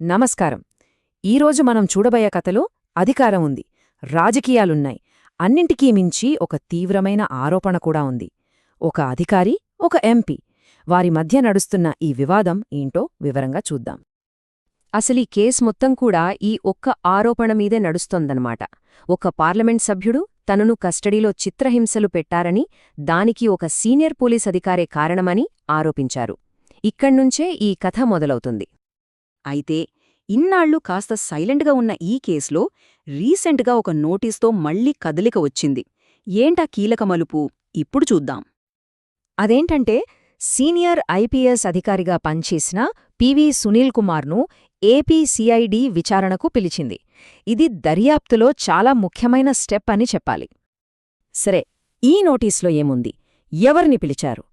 నమస్కారం. ఈరోజు మనం చూడబోయే కథలో అధికారం ఉంది. రాజకీయాలున్నాయి. అన్నింటికీ మించి ఒక తీవ్రమైన ఆరోపణ కూడా ఉంది. ఒక అధికారి ఒక ఎంపీ. వారి మధ్య నడుస్తున్న ఈ వివాదం ఏంటో వివరంగా చూద్దాం. అసలీ కేస్ మొత్తం కూడా ఈ ఒక్క ఆరోపణ మీదే నడుస్తోందన్నమాట. ఒక పార్లమెంట్ సభ్యుడు తనను కస్టడీలో చిత్రహింసలు పెట్టారని దానికి ఒక సీనియర్ పోలీస్ అధికారే కారణమని ఆరోపించారు. ఇక్కడ్నుంచే ఈ కథ మొదలవుతుంది. అయితే ఇన్నాళ్ళు కాస్త సైలెంట్గా ఉన్న ఈ కేసులో రీసెంట్గా ఒక నోటీస్తో మళ్ళీ కదలిక వచ్చింది. ఏంటా కీలక మలుపు? ఇప్పుడు చూద్దాం. అదేంటంటే సీనియర్ ఐపీఎస్ అధికారిగా పనిచేసిన పివి సునీల్ కుమార్ను ఏపీసీఐడి విచారణకు పిలిచింది. ఇది దర్యాప్తులో చాలా ముఖ్యమైన స్టెప్ అని చెప్పాలి. సరే ఈ నోటీస్లో ఏముంది? ఎవరిని పిలిచారు?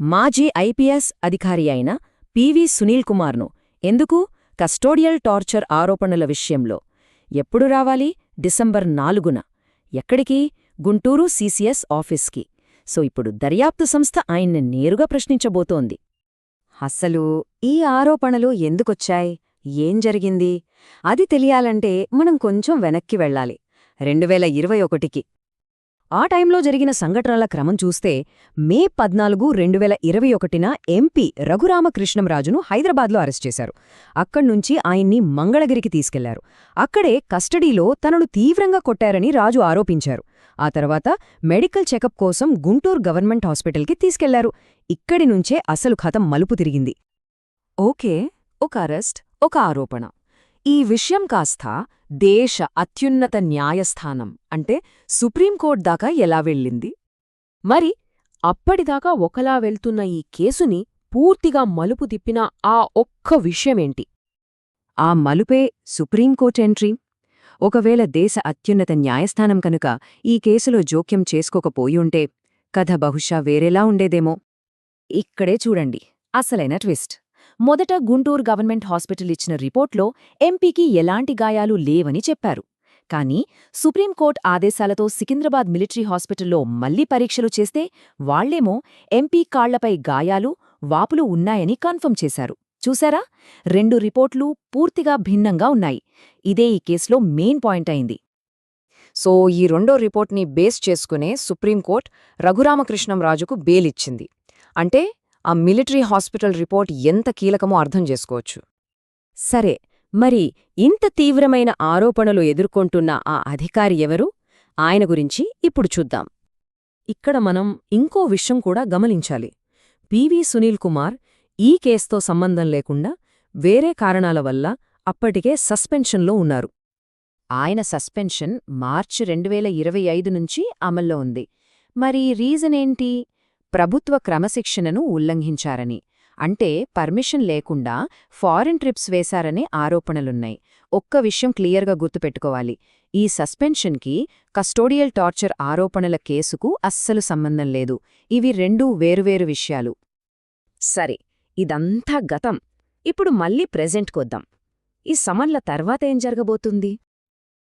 మాజీ ఐపీఎస్ అధికారి అయిన పివి సునీల్ కుమార్ను ఎందుకు? కస్టోడియల్ టార్చర్ ఆరోపణల విషయంలో. ఎప్పుడు రావాలి? డిసెంబర్ నాలుగున. ఎక్కడికి? గుంటూరు సీసీఎస్ ఆఫీస్కి. సో ఇప్పుడు దర్యాప్తు సంస్థ ఆయన్ని నేరుగా ప్రశ్నించబోతోంది. అసలు ఈ ఆరోపణలు ఎందుకొచ్చాయి? ఏం జరిగింది? అది తెలియాలంటే మనం కొంచెం వెనక్కి వెళ్ళాలి. రెండువేల ఇరవై ఒకటికి. ఆ టైంలో జరిగిన సంఘటనల క్రమం చూస్తే మే పద్నాలుగు రెండువేల ఇరవై ఒకటిన ఎంపీ రఘురామకృష్ణంరాజును హైదరాబాద్లో అరెస్ట్ చేశారు. అక్కడ్నుంచి ఆయన్ని మంగళగిరికి తీసుకెళ్ళారు. అక్కడే కస్టడీలో తనను తీవ్రంగా కొట్టారని రాజు ఆరోపించారు. ఆ తర్వాత మెడికల్ చెకప్ కోసం గుంటూరు గవర్నమెంట్ హాస్పిటల్కి తీసుకెళ్ళారు. ఇక్కడి నుంచే అసలు కథం మలుపు తిరిగింది. ఓకే ఒక అరెస్ట్ ఒక ఆరోపణ. ఈ విషయం కాస్త దేశ అత్యున్నత న్యాయస్థానం అంటే సుప్రీంకోర్టు దాకా ఎలా వెళ్ళింది? మరి అప్పటిదాకా ఒకలా వెళ్తున్న ఈ కేసుని పూర్తిగా మలుపు తిప్పిన ఆ ఒక్క విషయమేంటి? ఆ మలుపే సుప్రీంకోర్టు ఎంట్రీ? ఒకవేళ దేశ అత్యున్నత న్యాయస్థానం కనుక ఈ కేసులో జోక్యం చేసుకోకపోయుంటే కథ బహుశా వేరేలా ఉండేదేమో. ఇక్కడే చూడండి అసలైన ట్విస్ట్. మొదట గుంటూరు గవర్నమెంట్ హాస్పిటల్ ఇచ్చిన రిపోర్ట్లో ఎంపీకి ఎలాంటి గాయాలు లేవని చెప్పారు. కానీ సుప్రీంకోర్టు ఆదేశాలతో సికింద్రాబాద్ మిలిటరీ హాస్పిటల్లో మళ్ళీ పరీక్షలు చేస్తే వాళ్ళేమో ఎంపీ కాళ్ళపై గాయాలు వాపులు ఉన్నాయని కన్ఫర్మ్ చేశారు. చూశారా? రెండు రిపోర్ట్లు పూర్తిగా భిన్నంగా ఉన్నాయి. ఇదే ఈ కేసులో మెయిన్ పాయింట్ అయింది. సో ఈ రెండో రిపోర్ట్ని బేస్ చేసుకునే సుప్రీంకోర్టు రఘురామకృష్ణంరాజుకు బెయిలిచ్చింది అంటే ఆ మిలిటరీ హాస్పిటల్ రిపోర్ట్ ఎంత కీలకమో అర్థం చేసుకోవచ్చు. సరే మరి ఇంత తీవ్రమైన ఆరోపణలు ఎదుర్కొంటున్న ఆ అధికారి ఎవరు? ఆయన గురించి ఇప్పుడు చూద్దాం. ఇక్కడ మనం ఇంకో విషయం కూడా గమనించాలి. పివి సునీల్ కుమార్ ఈ కేసుతో సంబంధం లేకుండా వేరే కారణాల వల్ల అప్పటికే సస్పెన్షన్లో ఉన్నారు. ఆయన సస్పెన్షన్ మార్చి రెండువేల ఇరవై ఐదు నుంచి అమల్లో ఉంది. మరి రీజనేంటి ప్రభుత్వ క్రమశిక్షణను ఉల్లంఘించారని. అంటే పర్మిషన్ లేకుండా ఫారిన్ ట్రిప్స్ వేశారనే ఆరోపణలున్నాయి. ఒక్క విషయం క్లియర్గా గుర్తుపెట్టుకోవాలి. ఈ సస్పెన్షన్కి కస్టోడియల్ టార్చర్ ఆరోపణల కేసుకు అస్సలు సంబంధం లేదు. ఇవి రెండూ వేరువేరు విషయాలు. సరే ఇదంతా గతం. ఇప్పుడు మళ్ళీ ప్రెజెంట్కొద్దాం. ఈ సమన్ల తర్వాతేం జరగబోతుంది?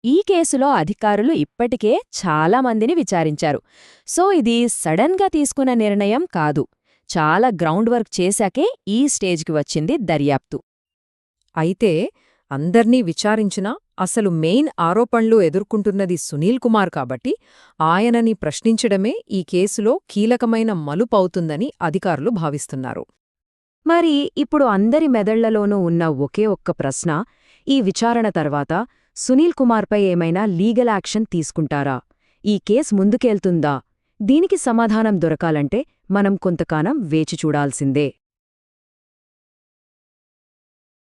ఈ కేసులో అధికారులు ఇప్పటికే చాలా మందిని విచారించారు. సో ఇది సడన్గా తీసుకున్న నిర్ణయం కాదు. చాలా గ్రౌండ్ వర్క్ చేశాకే ఈ స్టేజ్కి వచ్చింది దర్యాప్తు. అయితే అందర్నీ విచారించినా అసలు మెయిన్ ఆరోపణలు ఎదుర్కొంటున్నది సునీల్ కుమార్ కాబట్టి ఆయనని ప్రశ్నించడమే ఈ కేసులో కీలకమైన మలుపవుతుందని అధికారులు భావిస్తున్నారు. మరి ఇప్పుడు అందరి మెదళ్ళలోనూ ఉన్న ఒకే ఒక్క ప్రశ్న ఈ విచారణ తర్వాత సునీల్ కుమార్పై ఏమైనా లీగల్ యాక్షన్ తీసుకుంటారా? ఈ కేసు ముందుకెళ్తుందా? దీనికి సమాధానం దొరకాలంటే మనం కొంతకాలం వేచి చూడాల్సిందే.